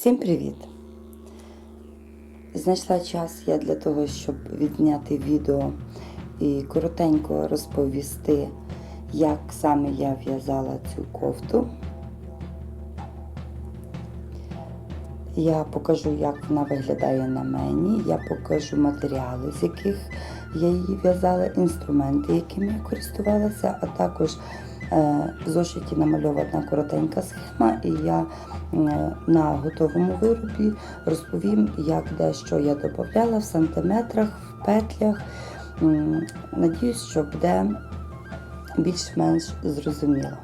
Всім привіт! Знайшла час я для того, щоб відзняти відео і коротенько розповісти, як саме я в'язала цю кофту. Я покажу, як вона виглядає на мені. Я покажу матеріали, з яких я її в'язала, інструменти, якими я користувалася, а також в зошиті намальована коротенька схема, і я е, на готовому виробі розповім, як де що я додавала в сантиметрах, в петлях. Надіюсь, що буде більш-менш зрозуміло.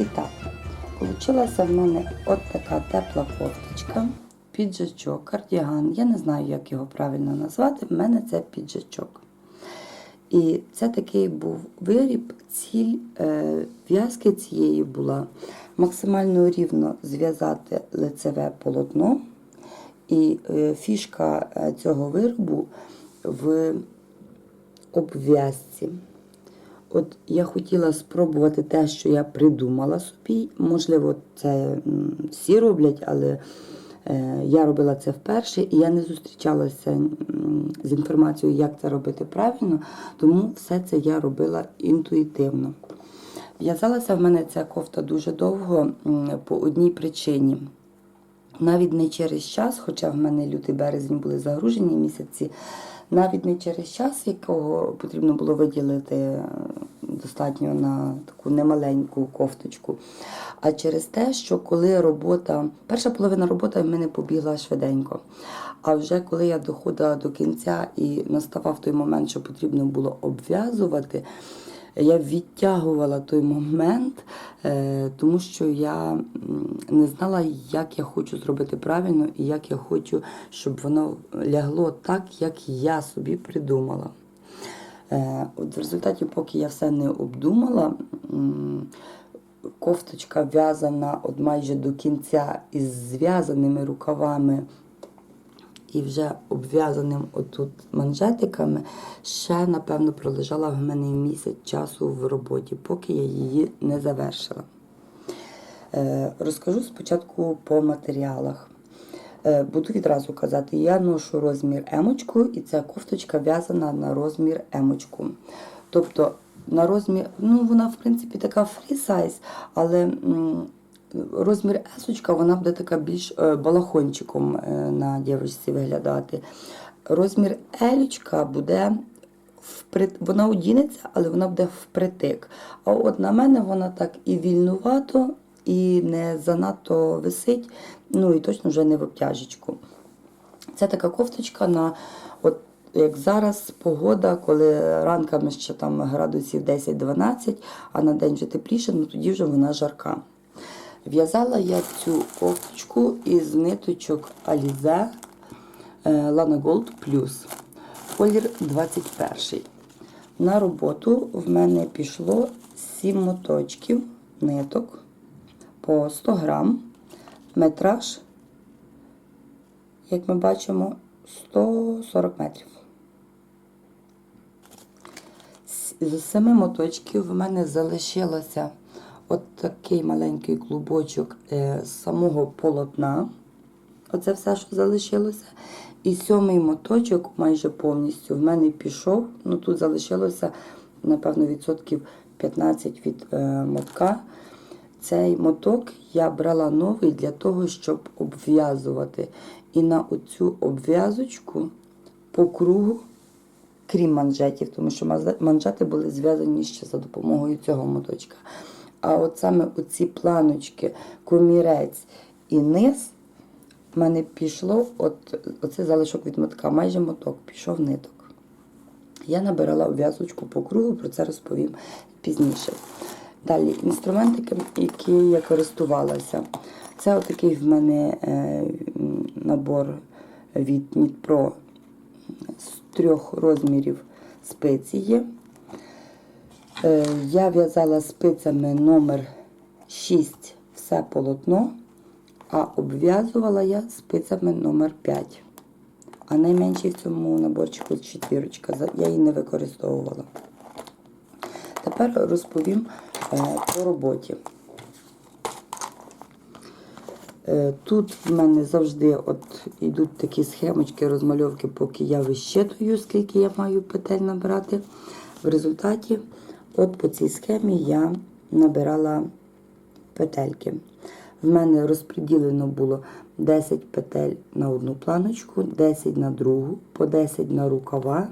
І так, получилася в мене от така тепла кофточка, піджачок, кардіган. Я не знаю, як його правильно назвати. В мене це піджачок. І це такий був виріб, ціль е, в'язки цієї була максимально рівно зв'язати лицеве полотно. І е, фішка е, цього виробу в обв'язці. От я хотіла спробувати те, що я придумала собі. Можливо, це всі роблять, але е, я робила це вперше, і я не зустрічалася з інформацією, як це робити правильно, тому все це я робила інтуїтивно. В'язалася в мене ця кофта дуже довго по одній причині. Навіть не через час, хоча в мене лютий березень були загружені місяці, навіть не через час, якого потрібно було виділити е, достатньо на таку немаленьку кофточку, а через те, що коли робота, перша половина роботи в мене побігла швиденько. А вже коли я доходила до кінця і наставав той момент, що потрібно було обв'язувати, я відтягувала той момент, е, тому що я не знала, як я хочу зробити правильно і як я хочу, щоб воно лягло так, як я собі придумала. Е, От в результаті, поки я все не обдумала, кофточка в'язана от майже до кінця із зв'язаними рукавами і вже обв'язаним отут манжетиками, ще, напевно, пролежала в мене місяць часу в роботі, поки я її не завершила. Е, Розкажу спочатку по матеріалах. Е, Буду відразу казати, я ношу розмір емочку, і ця кофточка в'язана на розмір емочку. Тобто на розмір, ну вона в принципі така фрі сайз, але розмір есочка вона буде така більш е, балахончиком е, на дівчинці виглядати. Розмір елічка буде вприт... вона одінеться, але вона буде впритик. А от на мене вона так і вільнувато, і не занадто висить, ну і точно вже не в обтяжечку. Це така кофточка на як зараз погода, коли ранками ще там градусів 10-12, а на день вже тепліше, ну тоді вже вона жарка. В'язала я цю кофточку із ниточок Alize е, Lana Gold Plus. Колір 21. На роботу в мене пішло 7 моточків ниток по 100 грам. Метраж, як ми бачимо, 140 метрів. З семи моточків в мене залишилося от такий маленький клубочок е, з самого полотна. Оце все, що залишилося. І сьомий моточок майже повністю в мене пішов. Ну тут залишилося, напевно, відсотків 15 від е, мотка. Цей моток я брала новий для того, щоб обв'язувати. І на оцю обв'язочку по кругу, крім манжетів, тому що манжети були зв'язані ще за допомогою цього моточка. А от саме оці планочки, комірець і низ, в мене пішло, от оце залишок від мотка, майже моток, пішов ниток. Я набирала обв'язочку по кругу, про це розповім пізніше. Далі, інструментики, які я користувалася. Це отакий в мене е, набор від Knit з трьох розмірів. Е, Я в'язала спицями номер 6 все полотно, а обв'язувала я спицями номер 5. А найменший в цьому наборчику четвірочка. Я її не використовувала. Тепер розповім е, по роботі. Е, Тут в мене завжди от йдуть такі схемочки, розмальовки, поки я вищитую, скільки я маю петель набирати. В результаті, от по цій схемі я набирала петельки. В мене розподілено було 10 петель на одну планочку, 10 на другу, по 10 на рукава,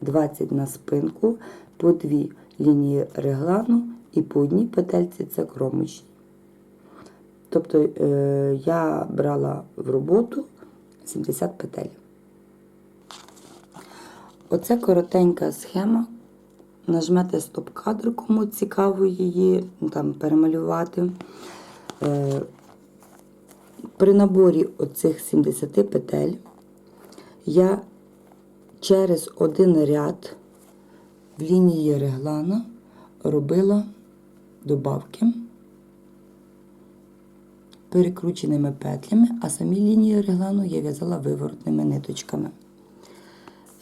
20 на спинку, по 2 лінії реглану і по одній петельці це кромочні. Тобто е, я брала в роботу 70 петель. Оце коротенька схема. Нажмете стоп-кадр, кому цікаво її там, перемалювати. Е, при наборі оцих 70 петель я через один ряд в лінії реглана робила добавки перекрученими петлями, а самі лінії реглану я в'язала виворотними ниточками.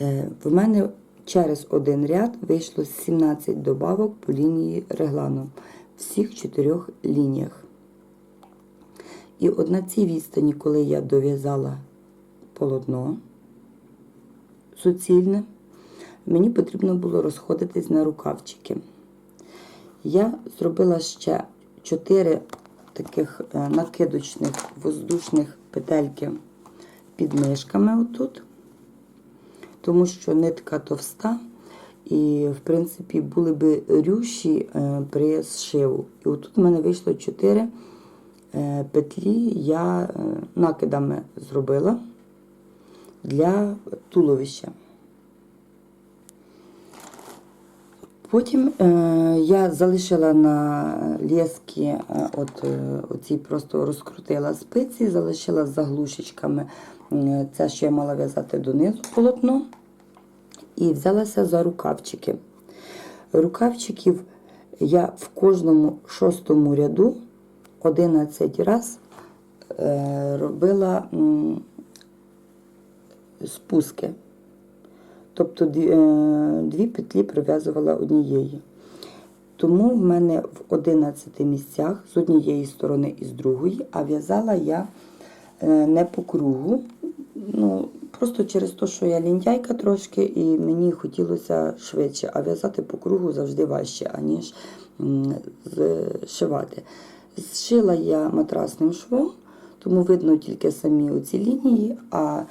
Е, В мене через один ряд вийшло 17 добавок по лінії реглану в всіх чотирьох лініях. І от на цій відстані, коли я дов'язала полотно суцільне, мені потрібно було розходитись на рукавчики. Я зробила ще 4 таких е, накидочних воздушних петельки під мишками отут, тому що нитка товста, і, в принципі, були би рюші е, при зшиву. І отут в мене вийшло 4 е, петлі, я е, накидами зробила для туловища. Потім я залишила на лєскі, е, от оці просто розкрутила спиці, залишила з заглушечками це, що я мала в'язати донизу полотно, і взялася за рукавчики. Рукавчиків я в кожному шостому ряду 11 раз е, робила спуски. Тобто дві, е, петлі прив'язувала однієї. Тому в мене в 11 місцях з однієї сторони і з другої, а в'язала я е, не по кругу. Ну, просто через те, що я лінтяйка трошки, і мені хотілося швидше, а в'язати по кругу завжди важче, аніж зшивати. Зшила я матрасним швом, тому видно тільки самі оці лінії, а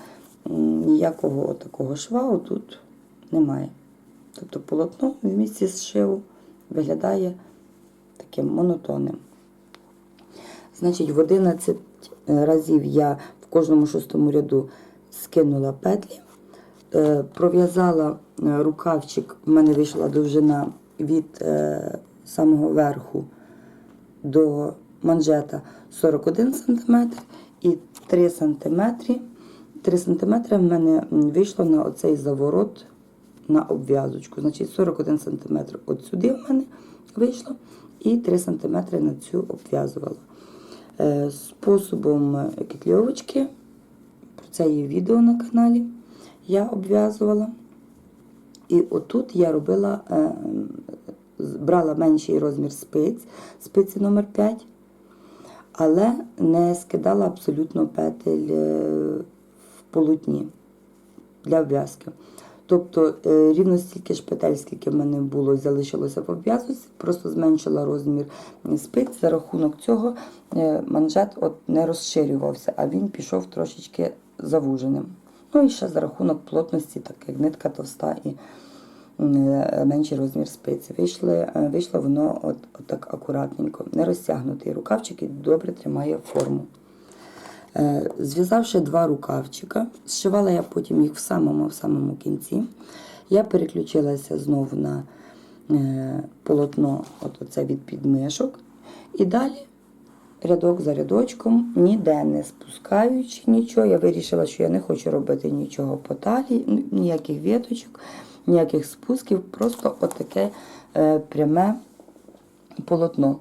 ніякого такого шва отут немає. Тобто полотно в місці зшиву виглядає таким монотонним. Значить, в 11 разів я в кожному шостому ряду скинула петлі, е, пров'язала е, рукавчик, в мене вийшла довжина від е, самого верху до манжета 41 см і 3 см. 3 см в мене вийшло на оцей заворот на обв'язочку. Значить, 41 см от сюди в мене вийшло, і 3 см на цю обв'язувала. Способом кетльовочки, про це є відео на каналі, я обв'язувала. І отут я робила, е, брала менший розмір спиць, спиці номер 5 але не скидала абсолютно петель е, в полотні для обв'язки. Тобто е, рівно стільки ж петель, скільки в мене було, залишилося в обв'язці, просто зменшила розмір спиць. За рахунок цього манжет от не розширювався, а він пішов трошечки завуженим. Ну і ще за рахунок плотності, так як нитка товста і е, менший розмір спиці. Вийшли, е, вийшло воно от, от так акуратненько, не розтягнутий рукавчик і добре тримає форму. Е, Зв'язавши два рукавчика, зшивала я потім їх в самому в самому кінці. Я переключилася знову на полотно, от оце від підмишок. І далі рядок за рядочком, ніде не спускаючи нічого. Я вирішила, що я не хочу робити нічого по талії, ніяких віточок, ніяких спусків, просто отаке е, пряме полотно.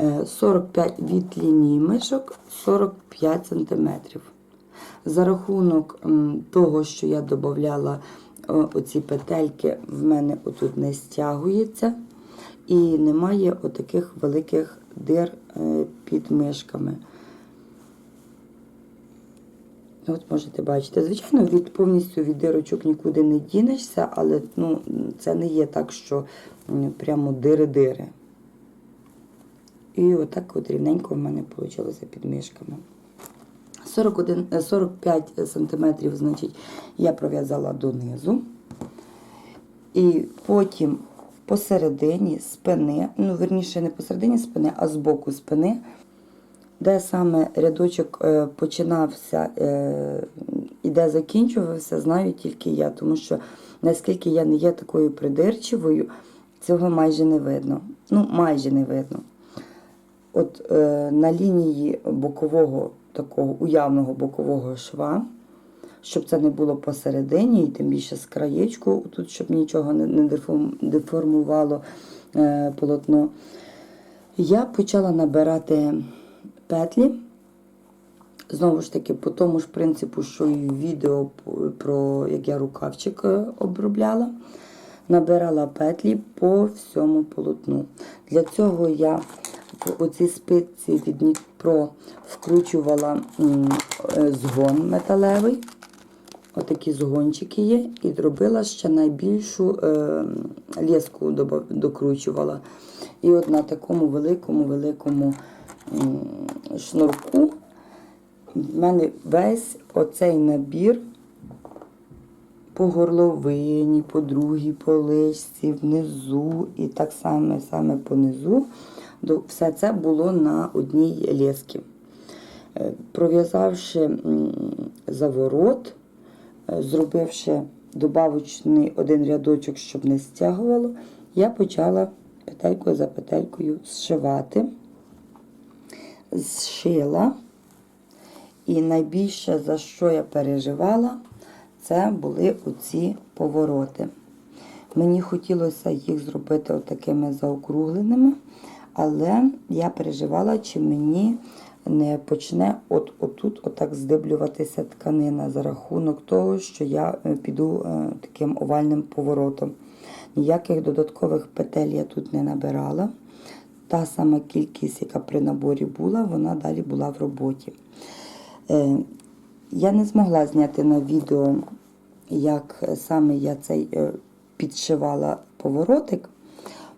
Е, 45 від лінії мишок 45 см. За рахунок того, що я додавала оці петельки, в мене отут не стягується і немає отаких великих дир е, під мишками. От можете бачити. Звичайно, від повністю від дирочок нікуди не дінешся, але ну, це не є так, що прямо дири-дири. І отак от рівненько в мене вийшло під мишками. 41, е, 45 см, значить, я пров'язала донизу. І потім посередині спини, ну, верніше, не посередині спини, а з боку спини, де саме рядочок е, починався е, і де закінчувався, знаю тільки я. Тому що наскільки я не є такою придирчивою, цього майже не видно. Ну, майже не видно. От е, на лінії бокового, такого уявного бокового шва, щоб це не було посередині, і тим більше з краєчку, тут, щоб нічого не, деформувало е, полотно, я почала набирати петлі. Знову ж таки, по тому ж принципу, що і в відео про як я рукавчик е, обробляла, набирала петлі по всьому полотну. Для цього я в оці спиці від Дніпро вкручувала е, згон металевий. Отакі згончики є, і зробила ще найбільшу е, леску докручувала. І от на такому великому, великому м, шнурку в мене весь оцей набір по горловині, по другій поличці, внизу і так само саме понизу. Все це було на одній лескі. Е, Пров'язавши заворот, зробивши добавочний один рядочок, щоб не стягувало, я почала петелькою за петелькою зшивати. Зшила. І найбільше, за що я переживала, це були оці повороти. Мені хотілося їх зробити отакими заокругленими, але я переживала, чи мені не почне от отут отак здиблюватися тканина за рахунок того, що я е, піду е, таким овальним поворотом. Ніяких додаткових петель я тут не набирала. Та сама кількість, яка при наборі була, вона далі була в роботі. Е, Я не змогла зняти на відео, як саме я цей підшивала поворотик.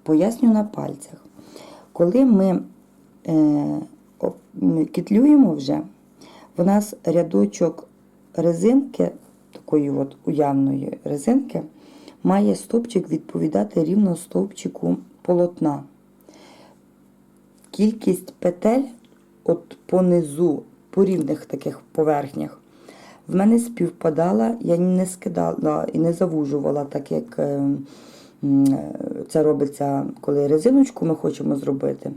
Поясню на пальцях. Коли ми кітлюємо вже, в нас рядочок резинки, такої от уявної резинки, має стовпчик відповідати рівно стовпчику полотна. Кількість петель от понизу, по рівних таких поверхнях, в мене співпадала, я не скидала і не завужувала, так як е, м, е, це робиться, коли резиночку ми хочемо зробити.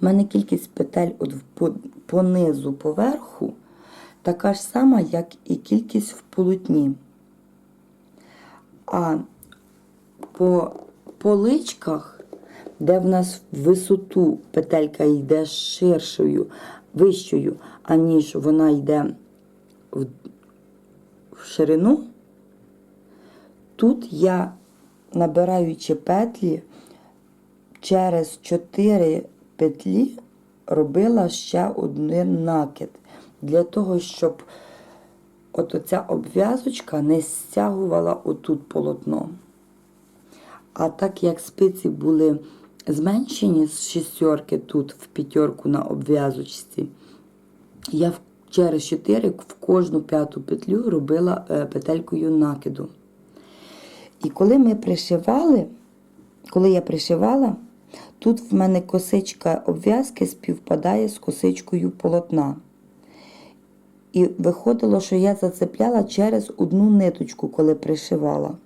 У мене кількість петель от по, по низу поверху така ж сама, як і кількість в полотні. А по поличках, де в нас в висоту петелька йде ширшою, вищою, аніж вона йде в, в ширину, тут я, набираючи петлі, через 4 петлі робила ще один накид. Для того, щоб от оця обв'язочка не стягувала отут полотно. А так як спиці були зменшені з шістерки тут в п'ятерку на обв'язочці, я через 4 в кожну п'яту петлю робила е, петелькою накиду. І коли ми пришивали, коли я пришивала, тут в мене косичка обв'язки співпадає з косичкою полотна. І виходило, що я зацепляла через одну ниточку, коли пришивала.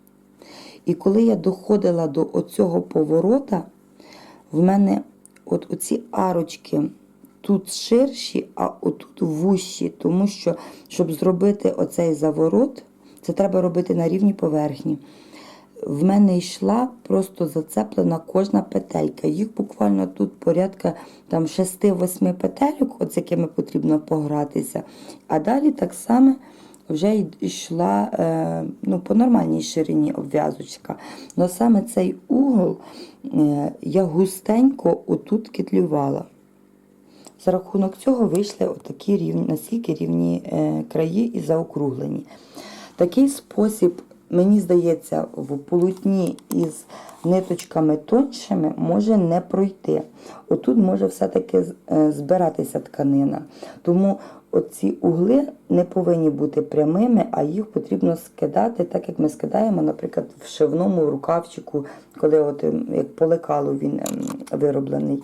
І коли я доходила до оцього поворота, в мене от оці арочки тут ширші, а отут вущі, тому що, щоб зробити оцей заворот, це треба робити на рівній поверхні. В мене йшла просто зацеплена кожна петелька. Їх буквально тут порядка там 6-8 петельок, от з якими потрібно погратися. А далі так само вже йшла е, ну, по нормальній ширині обв'язочка. Но саме цей угол е, я густенько отут китлювала. За рахунок цього вийшли отакі рівні, настільки рівні е, краї і заокруглені. Такий спосіб, мені здається, в полотні із ниточками тоншими може не пройти. Отут може все-таки е, збиратися тканина. Тому оці угли не повинні бути прямими, а їх потрібно скидати, так як ми скидаємо, наприклад, в шивному рукавчику, коли от, ем, як по він ем, вироблений.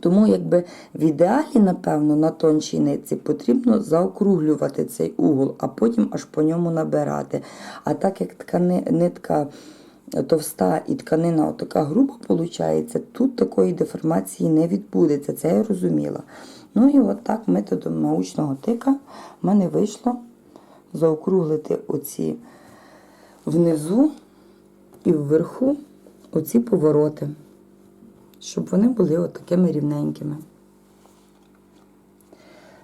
Тому якби в ідеалі, напевно, на тончій нитці потрібно заокруглювати цей угол, а потім аж по ньому набирати. А так як ткани, нитка товста і тканина така груба виходить, тут такої деформації не відбудеться. Це я розуміла. Ну і от методом научного тика в мене вийшло заокруглити оці внизу і вверху оці повороти щоб вони були от такими рівненькими.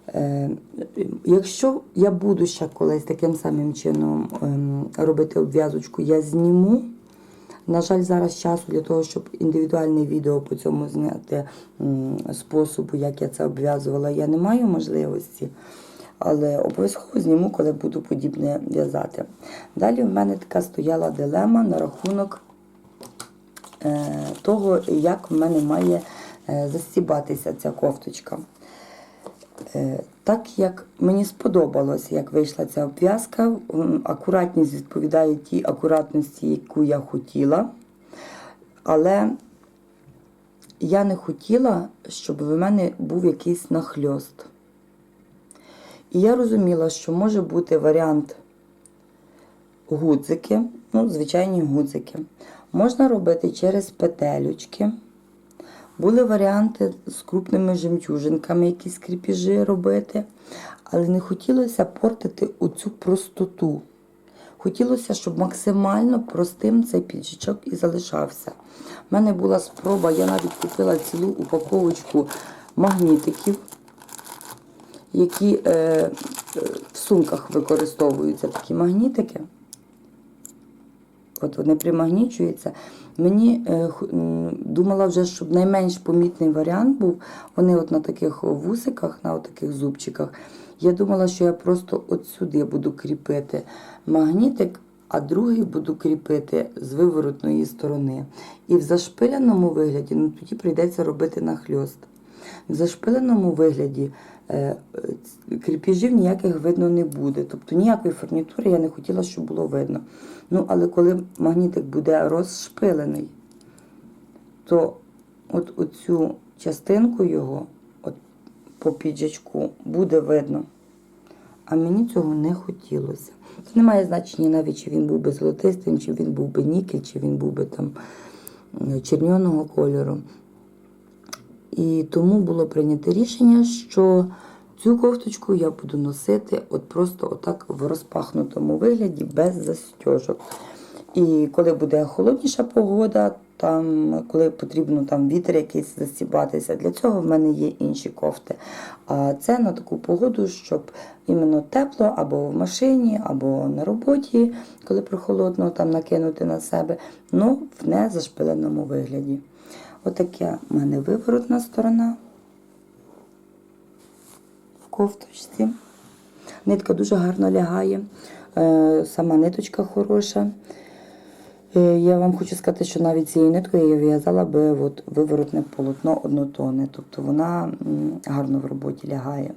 Е, якщо я буду ще колись таким самим чином ем, робити обв'язочку, я зніму. На жаль, зараз часу для того, щоб індивідуальне відео по цьому зняти способу, як я це обв'язувала, я не маю можливості. Але обов'язково зніму, коли буду подібне в'язати. Далі в мене така стояла дилема на рахунок того, як в мене має е, застібатися ця кофточка. Е, Так як мені сподобалось, як вийшла ця обв'язка, акуратність відповідає тій акуратності, яку я хотіла. Але я не хотіла, щоб в мене був якийсь нахльост. І я розуміла, що може бути варіант гудзики, ну, звичайні гудзики. Можна робити через петелючки. Були варіанти з крупними жемчужинками, якісь кріпіжі робити, але не хотілося портити оцю простоту. Хотілося, щоб максимально простим цей піджачок і залишався. У мене була спроба, я навіть купила цілу упаковочку магнітиків, які е, е, в сумках використовуються такі магнітики. От вони примагнічуються. Мені е, думала вже, щоб найменш помітний варіант був. Вони от на таких вусиках, на таких зубчиках. Я думала, що я просто от сюди буду кріпити магнітик, а другий буду кріпити з виворотної сторони. І в зашпиленому вигляді, ну тоді прийдеться робити нахльост. В зашпиленому вигляді кріпіжів ніяких видно не буде. Тобто ніякої фурнітури я не хотіла, щоб було видно. Ну, але коли магнітик буде розшпилений, то от оцю частинку його от по піджачку буде видно. А мені цього не хотілося. Це не має значення навіть, чи він був би золотистим, чи він був би нікель, чи він був би там е, кольору. І тому було прийнято рішення, що цю кофточку я буду носити от просто отак в розпахнутому вигляді, без застежок. І коли буде холодніша погода, там, коли потрібно там вітер якийсь застібатися, для цього в мене є інші кофти. А це на таку погоду, щоб іменно тепло або в машині, або на роботі, коли прохолодно там накинути на себе, ну в незашпиленому вигляді. Отаке в мене виворотна сторона в кофточці. Нитка дуже гарно лягає, е, сама ниточка хороша. Е, Я вам хочу сказати, що навіть цією ниткою я в'язала би от виворотне полотно однотонне, тобто вона гарно в роботі лягає.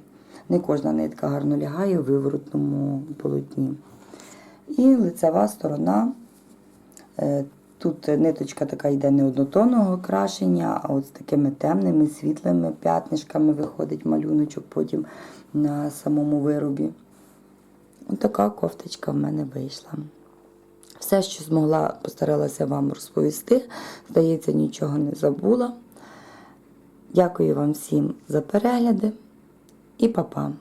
Не кожна нитка гарно лягає в виворотному полотні. І лицева сторона Е, Тут ниточка така йде не однотонного крашення, а от з такими темними, світлими п'ятнишками виходить малюночок потім на самому виробі. Ось така кофточка в мене вийшла. Все, що змогла, постаралася вам розповісти. Здається, нічого не забула. Дякую вам всім за перегляди і па-па!